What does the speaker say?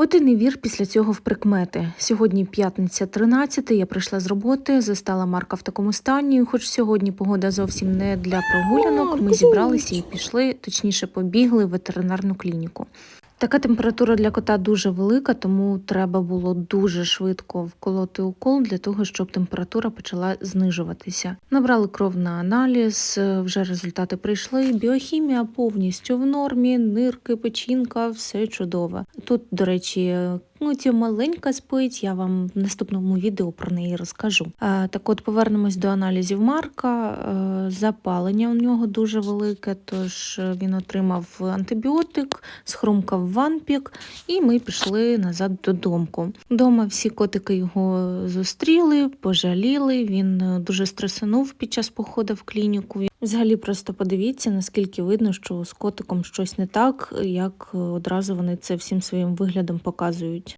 Один і вір після цього в прикмети. Сьогодні п'ятниця 13, я прийшла з роботи, застала Марка в такому стані. Хоч сьогодні погода зовсім не для прогулянок. Ми зібралися і пішли, точніше, побігли в ветеринарну клініку. Така температура для кота дуже велика, тому треба було дуже швидко вколоти укол для того, щоб температура почала знижуватися. Набрали кров на аналіз, е, вже результати прийшли. Біохімія повністю в нормі, нирки, печінка, все чудово. Тут, до речі, ну, ця маленька спить, я вам в наступному відео про неї розкажу. Так от повернемось до аналізів Марка. Е, Запалення у нього дуже велике, тож е, він отримав антибіотик, схрумкав ванпік, і ми пішли назад додому. Дома всі котики його зустріли, пожаліли. Він е, дуже стресанув під час походу в клініку. Взагалі, просто подивіться, наскільки видно, що з котиком щось не так, як одразу вони це всім своїм виглядом показують.